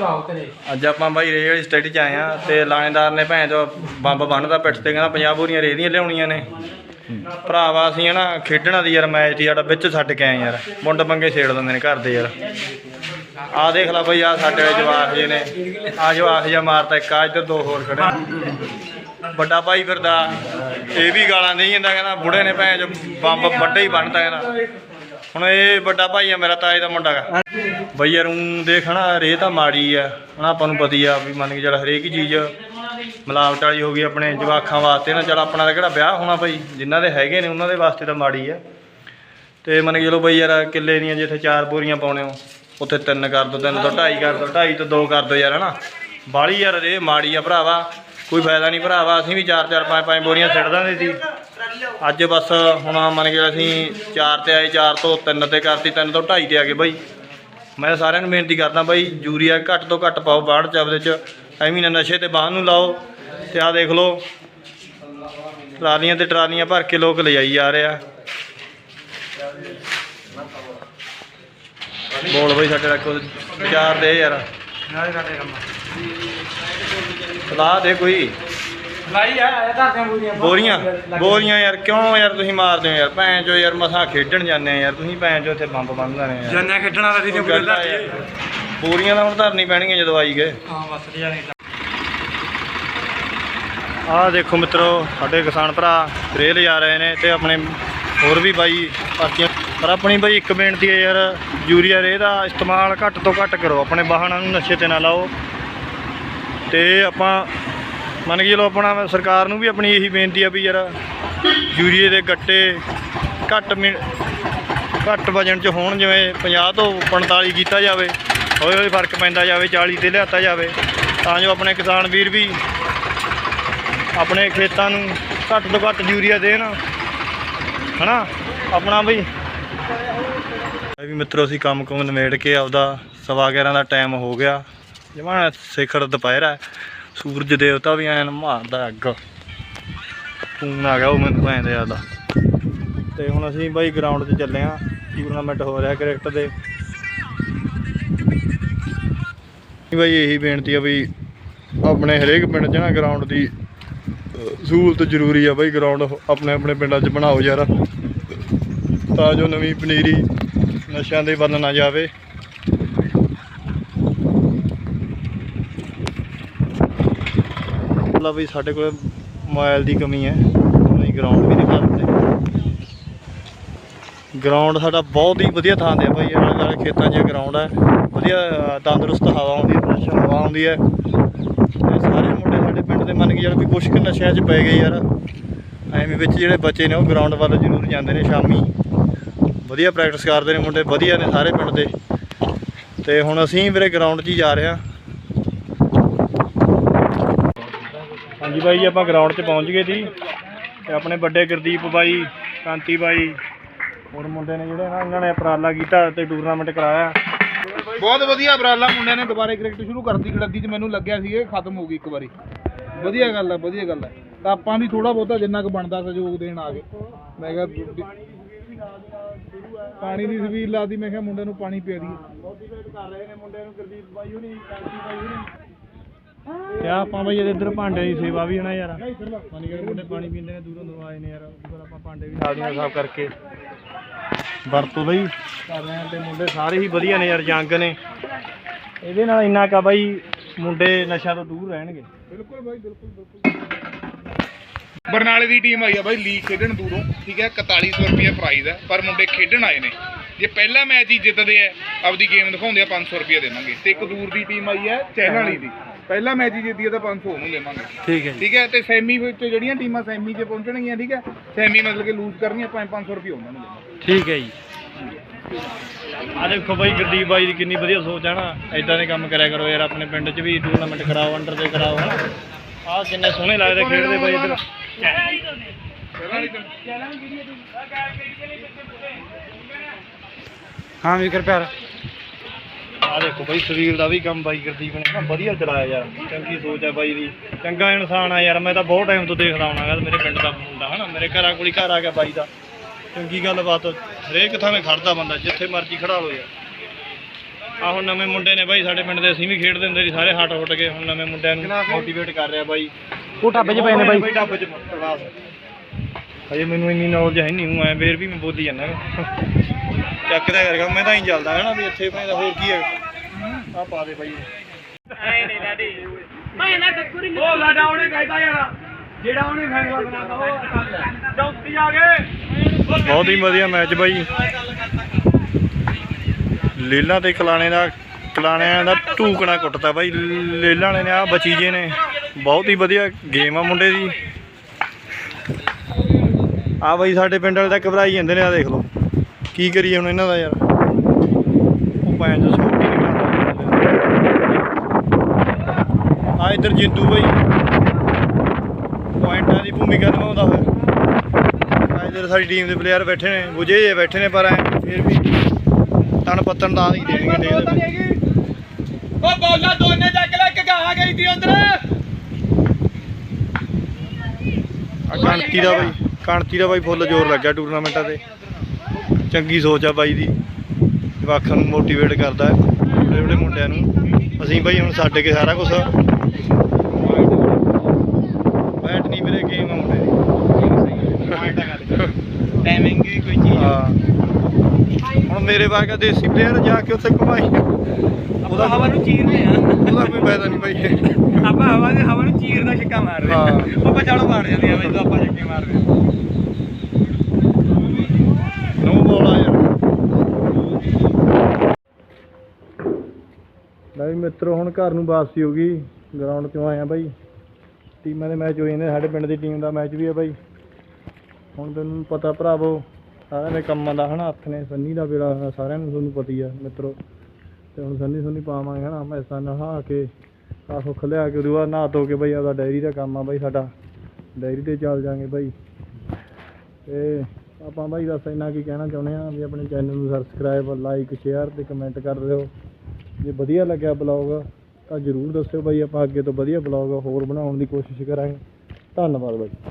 ਬਾਹੂ ਕਰੇ ਅੱਜ ਆਪਾਂ ਬਾਈ ਰੇਹ ਵਾਲੀ ਸਟੱਡੀ 'ਚ ਆਏ ਆ ਤੇ ਲਾਣੇਦਾਰ ਨੇ ਭੈਣ ਜੋ ਬੰਬ ਬੰਨਦਾ ਪਿੱਠ ਤੇ, ਕਹਿੰਦਾ 50 ਬੋਰੀਆਂ ਰੇਹ ਦੀਆਂ ਲਿਆਉਣੀਆਂ ਨੇ। ਭਰਾਵਾ ਅਸੀਂ ਹਨਾ ਖੇਡਣਾ ਦੀ ਯਾਰ, ਮੈਚ ਦੀ ਸਾਡਾ ਵਿੱਚ ਛੱਡ ਕੇ ਆਏ ਯਾਰ। ਮੁੰਡ ਪੰਗੇ ਛੇੜ ਦਿੰਦੇ ਨੇ ਘਰ ਦੇ ਯਾਰ। ਆ ਦੇਖ ਲੈ ਬਈ ਆ ਸਾਡੇ ਵਾਲੇ ਜੇ ਨੇ। ਆ ਜਵਾਕ ਜਿਹਾ ਮਾਰਤਾ ਇੱਕ ਆ ਇੱਧਰ ਦੋ ਹੋਰ ਖੜੇ ਵੱਡਾ ਭਾਈ ਫਿਰਦਾ, ਇਹ ਵੀ ਗਾਲਾਂ ਦੇਈ ਜਾਂਦਾ, ਕਹਿੰਦਾ ਬੁੜੇ ਨੇ ਭੈਣ ਜੋ ਬੰਬ ਵੱਡੇ ਹੀ ਬੰਨਤਾ, ਕਹਿੰਦਾ। ਹੁਣ ਇਹ ਵੱਡਾ ਭਾਈ ਆ, ਮੇਰਾ ਤਾਏ ਦਾ ਮੁੰਡਾ ਗਾ। ਬਈ ਯਾਰ ਊਂ ਦੇਖਣਾ ਰੇਹ ਤਾਂ ਮਾੜੀ ਆ। ਹਨਾ, ਆਪਾਂ ਨੂੰ ਪਤੀ ਆ ਵੀ ਮੰਨ ਕੇ ਚੱਲ ਹਰੇਕ ਹੀ ਚੀਜ਼ ਮਿਲਾਵਟ ਵਾਲੀ ਹੋ ਗਈ ਆਪਣੇ ਜਵਾਕਾਂ ਵਾਸਤੇ ਨਾ। ਚੱਲ ਆਪਣਾ ਤਾਂ ਕਿਹੜਾ ਵਿਆਹ ਹੋਣਾ ਭਾਈ ਜਿਨ੍ਹਾਂ ਦੇ ਹੈਗੇ ਨੇ, ਉਹਨਾਂ ਦੇ ਵਾਸਤੇ ਤਾਂ ਮਾੜੀ ਆ। ਤੇ ਮੰਨ ਕੇ ਚਲੋ ਬਈ ਯਾਰ, ਕਿੱਲੇ ਦੀਆਂ ਜਿੱਥੇ ਚਾਰ ਬੋਰੀਆਂ ਪਾਉਣੇ ਹੋ, ਉੱਥੇ ਤਿੰਨ ਕਰ ਦੋ, ਤਿੰਨ ਤੋਂ ਢਾਈ ਕਰ ਦੋ, ਢਾਈ ਤੋਂ ਦੋ ਕਰ ਦੋ ਯਾਰ, ਹਨਾ। ਬਾਲੀ ਯਾਰ ਰੇ ਮਾੜੀ ਆ ਭਰਾਵਾ। ਕੋਈ ਫਾਇਦਾ ਨਹੀਂ ਭਰਾਵਾ, ਅਸੀਂ ਵੀ ਚਾਰ ਚਾਰ, ਪੰਜ ਪੰਜ ਬੋਰੀਆਂ ਸਿੱਟ ਦਿੰਦੇ ਸੀ ਅੱਜ ਬਸ ਹੁਣ ਮੰਨ ਕੇ ਅਸੀਂ ਚਾਰ ਤੇ ਆਏ ਚਾਰ ਤੋਂ ਤਿੰਨ ਤੇ ਕਰਤੀ ਤਿੰਨ ਤੋਂ ਢਾਈ ਤੇ ਆ ਗਏ ਬਾਈ। ਮੈਂ ਸਾਰਿਆਂ ਨੂੰ ਬੇਨਤੀ ਕਰਦਾ ਬਾਈ ਯੂਰੀਆ ਘੱਟ ਤੋਂ ਘੱਟ ਪਾਓ ਬਾੜ ਚ ਚ। ਐਵੇਂ ਨਾ ਨਸ਼ੇ ਤੇ ਬਾਹਰ ਨੂੰ ਲਾਓ। ਤੇ ਆ ਦੇਖ ਲਓ ਟਰਾਲੀਆਂ ਤੇ ਟਰਾਲੀਆਂ ਭਰ ਕੇ ਲੋਕ ਲਿਜਾਈ ਜਾ ਰਹੇ ਆ। ਬੋਲ ਬਾਈ ਸਾਡੇ ਰੱਖੋ ਚਾਰ ਦੇ ਯਾਰ। ਨਾਲੇ ਸਾਡੇ ਕੰਮ ਸਲਾਹ ਦੇ ਕੋਈ। ਲਾਈ ਆ ਇਹ ਤਾਂ ਦੀਆਂ ਬੋਰੀਆਂ ਬੋਰੀਆਂ ਬੋਰੀਆਂ ਯਾਰ ਕਿਉਂ ਯਾਰ ਤੁਸੀਂ ਮਾਰਦੇ ਹੋ ਯਾਰ? ਭੈਣ ਚੋ ਯਾਰ ਮਸਾਂ ਖੇਡਣ ਜਾਂਦੇ ਆ ਯਾਰ ਤੁਸੀਂ ਭੈਣ ਚੋ ਇੱਥੇ ਬੰਬ ਬੰਨਦੇ ਨੇ ਯਾਰ ਜੰਨਾ ਖੇਡਣਾ ਤਾਂ ਦੀ ਉਹ ਗੱਲ ਆ ਯਾਰ। ਬੋਰੀਆਂ ਤਾਂ ਹੁਣ ਧਰਨੀ ਪੈਣਗੀਆਂ ਜਦੋਂ ਆਈ ਗਏ। ਹਾਂ ਬਸ ਆਹ ਦੇਖੋ ਮਿੱਤਰੋ ਸਾਡੇ ਕਿਸਾਨ ਭਰਾ ਰੇਲ ਜਾ ਰਹੇ ਨੇ ਤੇ ਆਪਣੇ ਹੋਰ ਵੀ ਬਾਈ ਪਾਰਟੀਆਂ ਪਰ ਆਪਣੀ ਬਾਈ ਇੱਕ ਬੇਨਤੀ ਹੈ ਯਾਰ ਯੂਰੀਆ ਰੇ ਦਾ ਇਸਤੇਮਾਲ ਘੱਟ ਤੋਂ ਘੱਟ ਕਰੋ। ਆਪਣੇ ਵਾਹਨਾਂ ਨੂੰ ਨਸ਼ੇ ਤੇ ਨਾ ਲਾਓ। ਤੇ ਆਪਾਂ ਮੰਨ ਕੇ ਚਲੋ ਆਪਣਾ ਸਰਕਾਰ ਨੂੰ ਵੀ ਆਪਣੀ ਇਹੀ ਬੇਨਤੀ ਆ ਵੀ ਯਾਰ ਯੂਰੀਏ ਦੇ ਗੱਟੇ ਘੱਟ ਘੱਟ ਵਜਨ ਚ ਹੋਣ ਜਿਵੇਂ 50 ਤੋਂ 45 ਕੀਤਾ ਜਾਵੇ ਹੌਲੀ ਹੌਲੀ ਫ਼ਰਕ ਪੈਂਦਾ ਜਾਵੇ 40 ਤੇ ਲਿਆਤਾ ਜਾਵੇ ਤਾਂ ਜੋ ਆਪਣੇ ਕਿਸਾਨ ਵੀਰ ਵੀ ਆਪਣੇ ਖੇਤਾਂ ਨੂੰ ਘੱਟ ਤੋਂ ਘੱਟ ਯੂਰੀਆ ਦੇਣ ਹਨਾ? ਆਪਣਾ ਬਈ ਵੀ ਮਿੱਤਰੋ ਅਸੀਂ ਕੰਮ ਕੁਮ ਨਿਬੇੜ ਕੇ ਆਪਦਾ ਸਵਾ 11 ਦਾ ਟਾਈਮ ਹੋ ਗਿਆ। ਜਮਾਂ ਸਿਖਰ ਦੁਪਹਿਰ ਹੈ। ਸੂਰਜ ਦੇਵਤਾ ਵੀ ਐਨ ਮਾਰਦਾ ਅੱਗ। ਫੋਨ ਆ ਗਿਆ ਉਹ ਮੈਨੂੰ ਭੈਣ ਦੇ ਆਦਾ। ਤੇ ਹੁਣ ਅਸੀਂ ਬਾਈ ਗਰਾਊਂਡ 'ਚ ਚੱਲੇ ਆ। ਟੂਰਨਾਮੈਂਟ ਹੋ ਰਿਹਾ ਕ੍ਰਿਕਟ ਦੇ। ਬਾਈ ਇਹੀ ਬੇਨਤੀ ਆ ਵੀ ਆਪਣੇ ਹਰੇਕ ਪਿੰਡ 'ਚ ਨਾ ਗਰਾਊਂਡ ਦੀ ਸਹੂਲਤ ਜ਼ਰੂਰੀ ਆ ਬਾਈ ਗਰਾਊਂਡ ਆਪਣੇ ਆਪਣੇ ਪਿੰਡਾਂ 'ਚ ਬਣਾਓ ਯਾਰ। ਤਾਂ ਜੋ ਨਵੀਂ ਪਨੀਰੀ ਨਸ਼ਿਆਂ ਦੇ ਵੱਲ ਨਾ ਜਾਵੇ। ਮਤਲਬ ਵੀ ਸਾਡੇ ਕੋਲ ਮੋਬਾਈਲ ਦੀ ਕਮੀ ਹੈ। ਅਸੀਂ ਗਰਾਊਂਡ ਵੀ ਨਹੀਂ ਕਰਦੇ ਗਰਾਊਂਡ ਸਾਡਾ ਬਹੁਤ ਹੀ ਵਧੀਆ ਥਾਂ ਤੇ ਆ ਭਾਈ। ਆਲੇ ਦੁਆਲੇ ਖੇਤਾਂ 'ਚ ਗਰਾਊਂਡ ਹੈ। ਵਧੀਆ ਤੰਦਰੁਸਤ ਹਵਾ ਆਉਂਦੀ ਹੈ ਫਰੈਸ਼ ਹਵਾ ਆਉਂਦੀ ਹੈ। ਤੇ ਸਾਰੇ ਮੁੰਡੇ ਸਾਡੇ ਪਿੰਡ ਦੇ ਮੰਨ ਕੇ ਯਾਰ ਵੀ ਕੁਛ ਕੁ ਨਸ਼ਿਆਂ 'ਚ ਪੈ ਗਏ ਯਾਰ। ਐਵੇਂ ਵਿੱਚ ਜਿਹੜੇ ਬੱਚੇ ਨੇ ਉਹ ਗਰਾਊਂਡ ਵੱਲ ਜ਼ਰੂਰ ਜਾਂਦੇ ਨੇ ਸ਼ਾਮੀ। ਵਧੀਆ ਪ੍ਰੈਕਟਿਸ ਕਰਦੇ ਨੇ ਮੁੰਡੇ, ਵਧੀਆ ਨੇ ਸਾਰੇ ਪਿੰਡ ਦੇ। ਤੇ ਹੁਣ ਅਸੀਂ ਵੀਰੇ ਗਰਾਊਂਡ 'ਚ ਹੀ ਜਾ ਰਹੇ ਹਾਂ। ਹਾਂਜੀ ਬਾਈ ਜੀ ਆਪਾਂ ਗਰਾਊਂਡ 'ਚ ਪਹੁੰਚ ਗਏ ਸੀ ਤੇ ਆਪਣੇ ਵੱਡੇ ਗੁਰਦੀਪ ਬਾਈ ਕਾਂਤੀ ਬਾਈ ਹੋਰ ਮੁੰਡੇ ਨੇ ਜਿਹੜੇ ਨਾ ਇਹਨਾਂ ਨੇ ਉਪਰਾਲਾ ਕੀਤਾ ਤੇ ਟੂਰਨਾਮੈਂਟ ਕਰਾਇਆ। ਬਹੁਤ ਵਧੀਆ ਉਪਰਾਲਾ ਮੁੰਡਿਆਂ ਨੇ ਦੁਬਾਰੇ ਕ੍ਰਿਕਟ ਸ਼ੁਰੂ ਕਰਤੀ ਖੜੱਦੀ 'ਚ ਮੈਨੂੰ ਲੱਗਿਆ ਸੀ ਇਹ ਖਤਮ ਹੋ ਗਈ ਇੱਕ ਵਾਰੀ। ਵਧੀਆ ਗੱਲ ਹੈ ਵਧੀਆ ਗੱਲ ਹੈ ਤਾਂ ਆਪਾਂ ਵੀ ਥੋੜਾ ਬਹੁਤਾ ਜਿੰਨਾ ਕੁ ਬਣਦਾ ਸਹਿਯੋਗ ਦੇਣ ਆ ਗਏ। ਮੈਂ ਕਿਹਾ ਵੀ- ਪਾਣੀ ਦੀ ਸਬੀਲ ਲਾਦੀ ਮੈਂ ਕਿਹਾ ਮੁੰਡੇ ਨੂੰ ਪਾਣੀ ਪਿਆ ਦਈਏ। ਮੋਟੀਵੇਟ ਕਰ ਰਹੇ ਨੇ ਮੁੰਡੇ ਨੂੰ ਗੁਰਦੀਪ ਬਾਈ ਹੁਣੀ ਕਾਂਤੀ ਬਾਈ ਹੁਣੀ। ਤੇ ਆਪਾਂ ਬਾਈ ਇਹਦੇ ਇੱਧਰ ਭਾਂਡੇ ਦੀ ਸੇਵਾ ਵੀ ਹਨਾ ਯਾਰ। ਮੰਨ ਕੇ ਮੁੰਡੇ ਪਾਣੀ ਪੀਂਦੇ ਨੇ ਦੂਰੋਂ ਦੂਰੋਂ ਆਏ ਨੇ ਯਾਰ ਫਿਰ ਆਪਾਂ ਭਾਂਡੇ ਵੀ ਨਾਲ ਸਾਫ਼ ਕਰਕੇ। ਵਰਤੋਂ ਬਈ। ਕਰ ਰਹੇ ਆ ਤੇ ਮੁੰਡੇ ਸਾਰੇ ਹੀ ਵਧੀਆ ਨੇ ਯਾਰ ਜੰਗ ਨੇ। ਇਹਦੇ ਨਾਲ ਇੰਨਾ ਕਾ ਬਾਈ ਮੁੰਡੇ ਨਸ਼ਾ ਤੋਂ ਦੂਰ ਰਹਿਣਗੇ। ਬਿਲਕੁਲ ਬਾਈ ਬਿਲਕੁਲ ਬਿਲਕੁਲ। ਬਰਨਾਲੇ ਦੀ ਟੀਮ ਆਈ ਆ ਬਾਈ ਲੀਗ ਖੇਡਣ ਦੂਰੋਂ ਠੀਕ ਹੈ? 4100 ਰੁਪਏ ਪ੍ਰਾਈਜ਼ ਹੈ ਪਰ ਮੁੰਡੇ ਖੇਡਣ ਆਏ ਨੇ। ਜੇ ਪਹਿਲਾ ਮੈਚ ਹੀ ਜਿੱਤਦੇ ਆ ਆਪਦੀ ਗੇਮ ਦਿਖਾਉਂਦੇ ਆ 500 ਰੁਪਏ ਦੇਵਾਂਗੇ ਤੇ ਇੱਕ ਦੂਰ ਦੀ ਟੀਮ ਆਈ ਹੈ ਚੈਨਲ ਵਾਲੀ ਦੀ। ਪਹਿਲਾ ਮੈਚ ਹੀ ਜਿੱਤੀ ਆ ਤਾਂ 500 ਉਹਨੂੰ ਦੇਵਾਂਗੇ। ਠੀਕ ਹੈ ਠੀਕ ਹੈ ਤੇ ਸੈਮੀ ਵਿੱਚ ਜਿਹੜੀਆਂ ਟੀਮਾਂ ਸੈਮੀ 'ਚ ਪਹੁੰਚਣਗੀਆਂ ਠੀਕ ਹੈ ਸੈਮੀ ਮਤਲਬ ਕਿ ਲੂਜ਼ ਕਰਨੀਆਂ 500 ਰੁਪਏ ਉਹਨਾਂ ਨੂੰ ਦੇਵਾਂਗੇ। ਠੀਕ ਹੈ ਜੀ। ਆ ਦੇਖੋ ਬਾਈ ਗੁਰਦੀਪ ਬਾਈ ਦੀ ਕਿੰਨੀ ਵਧੀਆ ਸੋਚ ਹੈ ਨਾ। ਐਦਾਂ ਦੇ ਕੰਮ ਕਰਿਆ ਕਰੋ ਯਾਰ ਆਪਣੇ ਪਿੰਡ 'ਚ ਵੀ ਟੂਰਨਾਮੈਂਟ ਕਰਾਓ ਅੰਡਰ ਦੇ ਕਰਾਓ ਹਨਾ। ਆਹ ਕਿੰਨੇ ਸੋਹਣੇ ਲੱਗਦੇ ਖੇਡਦੇ ਬਾਈ ਇੱਧਰ। ਹਾਂ ਵੀ ਕਰ ਪਿਆਰ ਆ ਦੇਖੋ ਬਾਈ ਸਰੀਰ ਦਾ ਵੀ ਕੰਮ ਬਾਈ ਗੁਰਦੀਪ ਨੇ ਨਾ ਵਧੀਆ ਚਲਾਇਆ ਯਾਰ ਚੰਗੀ ਸੋਚ ਹੈ ਬਾਈ ਦੀ। ਚੰਗਾ ਇਨਸਾਨ ਆ ਯਾਰ ਮੈਂ ਤਾਂ ਬਹੁਤ ਟਾਈਮ ਤੋਂ ਦੇਖਦਾ ਆਉਣਾ ਗਾ ਮੇਰੇ ਪਿੰਡ ਦਾ ਮੁੰਡਾ ਹਨਾ? ਮੇਰੇ ਘਰਾਂ ਕੋਲ ਹੀ ਘਰ ਆ ਗਿਆ ਬਾਈ ਦਾ। ਚੰਗੀ ਗੱਲਬਾਤ ਹਰੇਕ ਥਾਵੇਂ ਖੜਦਾ ਬੰਦਾ ਜਿੱਥੇ ਮਰਜ਼ੀ ਖੜਾ ਹੋ ਯਾਰ। ਆ ਹੁਣ ਨਵੇਂ ਮੁੰਡੇ ਨੇ ਬਾਈ ਸਾਡੇ ਪਿੰਡ ਦੇ ਅਸੀਂ ਵੀ ਖੇਡਦੇ ਹੁੰਦੇ ਸੀ ਸਾਰੇ ਹਟ ਹੁੱਟ ਗਏ ਹੁਣ ਨਵੇਂ ਮੁੰਡਿਆਂ ਨੂੰ ਮੋਟੀਵੇਟ ਕਰ ਰਿਹਾ ਬਾਈ। ਉਹ ਢਾਬੇ 'ਚ ਪਏ ਨੇ ਬਾਈ। ਢਾਬੇ 'ਚ ਕਲਾਸ ਹਜੇ ਮੈਨੂੰ ਇੰਨੀ ਨੌਲੇਜ ਹੈ ਨਹੀਂ ਹੂੰ ਐ ਫੇਰ ਵੀ ਮੈਂ ਬੋਲੀ ਜਾਂਦਾ ਚੱਕਦਾ ਕਰੇਗਾ ਮੈਂ ਤਾਂ ਹੀ ਚੱਲਦਾ ਹੈ ਨਾ ਵੀ ਇੱਥੇ ਭਾਵੇਂ ਹੋਰ ਕੀ ਹੈ। ਆ ਪਾ ਦੇ ਬਾਈ। ਉਹ ਸਾਡਾ ਉਹਨੇ ਕਹਿਤਾ ਯਾਰ ਜਿਹੜਾ ਉਹਨੇ ਫੈਸਲਾ ਬਣਾਤਾ ਉਹ ਚੌਕੀ ਆ ਗਏ। ਬਹੁਤ ਹੀ ਵਧੀਆ ਮੈਚ ਬਾਈ। ਲੀਲਾ ਤੇ ਕਲਾਣੇ ਦਾ ਕਲਾਣਿਆਂ ਦਾ ਢੂਕਣਾ ਕੁੱਟਤਾ ਬਾਈ। ਲੇਲਾ ਵਾਲੇ ਨੇ ਆ ਬਚੀ ਜੇ ਨੇ। ਬਹੁਤ ਹੀ ਵਧੀਆ ਗੇਮ ਆ ਮੁੰਡੇ ਦੀ। ਆ ਬਾਈ ਸਾਡੇ ਪਿੰਡ ਵਾਲੇ ਤਾਂ ਘਬਰਾਈ ਜਾਂਦੇ ਨੇ ਆ ਦੇਖ ਲਓ। ਕੀ ਕਰੀਏ ਹੁਣ ਇਹਨਾਂ ਦਾ ਯਾਰ? ਉਹ ਭੈਣ ਚੋ ਸੌਟ ਹੀ ਨਹੀਂ ਮਾਰਦਾ ਆ ਇੱਧਰ ਜਿੰਦੂ ਬਾਈ। ਪੁਆਇੰਟਾਂ ਦੀ ਭੂਮਿਕਾ ਨਿਭਾਉਂਦਾ ਹੋਇਆ। ਇੱਧਰ ਸਾਡੀ ਟੀਮ ਦੇ ਪਲੇਅਰ ਬੈਠੇ ਨੇ। ਬੁਝੇ ਜੇ ਬੈਠੇ ਨੇ ਪਰ ਐ ਫਿਰ ਵੀ ਤਣ ਪੱਤਣ ਦਾ ਹੀ ਦੇਣਗੇ ਦੇਖਦੇ ਉਹ ਬੋਲਾ ਦੋਨੇ ਚੱਕ ਲੈ ਕੇ ਗਾਹ ਗਈ ਤੀ ਅੰਦਰ ਆ ਕਣਤੀ ਦਾ ਬਾਈ ਕਣਤੀ ਦਾ ਬਾਈ ਫੁੱਲ ਜ਼ੋਰ ਲੱਗਿਆ ਟੂਰਨਾਮੈਂਟਾਂ ਤੇ। ਚੰਗੀ ਸੋਚ ਆ ਬਾਈ ਦੀ। ਜਵਾਕਾਂ ਨੂੰ ਮੋਟੀਵੇਟ ਕਰਦਾ। ਹੈ ਵੱਡੇ ਮੁੰਡਿਆਂ ਨੂੰ। ਅਸੀਂ ਬਾਈ ਹੁਣ ਛੱਡ ਕੇ ਸਾਰਾ ਕੁਝ ਬੈਟ ਨਹੀਂ ਵੀਰੇ ਗੇਮ ਆ ਮੁੰਡੇ ਦੀ ਟਾਈਮਿੰਗ ਵੀ ਕੋਈ ਚੀਜ਼। ਹਾਂ। ਹੁਣ ਮੇਰੇ ਵਰਗਾ ਦੇਸੀ ਪਲੇਅਰ ਜਾ ਕੇ ਉੱਥੇ ਘੁਮਾਈ। ਉਹਦਾ ਹਵਾ ਨੂੰ ਚੀਰਦੇ ਆ। ਉਹਦਾ ਕੋਈ ਫਾਇਦਾ ਨਹੀਂ ਬਾਈ ਆਪਾਂ ਹਵਾ ਦੇ ਹਵਾ ਨੂੰ ਚੀਰ ਦਾ ਛੱਕਾ ਮਾਰ ਰਹੇ ਹਾਂ। ਉਹ ਪਛਾੜੋ ਮਾਰ ਜਾਂਦੇ ਆ ਬਈ ਜਦੋਂ ਆਪਾਂ ਛੱਕੇ ਮਾਰਦੇ ਆ। ਨੋ ਬਾਲ ਆ ਯਾਰ। ਲੈ ਮਿੱਤਰੋ ਹੁਣ ਘਰ ਨੂੰ ਵਾਪਸੀ ਹੋ ਗਈ। ਗਰਾਊਂਡ 'ਚੋਂ ਆਏ ਆ ਬਾਈ? ਟੀਮਾਂ ਦੇ ਮੈਚ ਹੋ ਜਾਂਦੇ ਸਾਡੇ ਪਿੰਡ ਦੀ ਟੀਮ ਦਾ ਮੈਚ ਵੀ ਆ ਬਾਈ। ਹੁਣ ਤੈਨੂੰ ਪਤਾ ਭਰਾਵੋ, ਸਾਰਿਆਂ ਦੇ ਕੰਮਾਂ ਦਾ ਹਨਾ, ਹੱਥ ਨੇ ਸੰਨੀ ਦਾ ਵੇਲਾ, ਸਾਰਿਆਂ ਨੂੰ ਤੁਹਾਨੂੰ ਪਤੀ ਆ ਮਿੱਤਰੋ। ਤੇ ਹੁਣ ਸੰਨੀ ਸੁੰਨੀ ਪਾਵਾਂਗੇ ਹਨਾ ਮੈਸਾਂ ਨਹਾ ਕੇ ਆ ਸੁੱਖ ਲਿਆ ਕੇ, ਉਹਦੇ ਬਾਅਦ ਨਹਾ ਧੋ ਕੇ ਬਾਈ ਆਪਦਾ ਡਾਇਰੀ ਦਾ ਕੰਮ ਆ ਬਾਈ ਸਾਡਾ। ਡਾਇਰੀ ਤੇ ਚੱਲ ਜਾਾਂਗੇ ਬਾਈ। ਤੇ ਆਪਾਂ ਬਾਈ ਬਸ ਇੰਨਾ ਕੀ ਕਹਿਣਾ ਚਾਹੁੰਦੇ ਆ ਵੀ ਆਪਣੇ ਚੈਨਲ ਨੂੰ ਸਬਸਕ੍ਰਾਈਬ ਲਾਈਕ ਸ਼ੇਅਰ ਤੇ ਕਮੈਂਟ ਕਰ ਦਿਓ। ਜੇ ਵਧੀਆ ਲੱਗਿਆ ਬਲੌਗ ਤਾਂ ਜਰੂਰ ਦੱਸਿਓ ਬਾਈ, ਆਪਾਂ ਅੱਗੇ ਤੋਂ ਵਧੀਆ ਬਲੌਗ ਹੋਰ ਬਣਾਉਣ ਦੀ ਕੋਸ਼ਿਸ਼ ਕਰਾਂਗੇ। ਧੰਨਵਾਦ ਬਾਈ।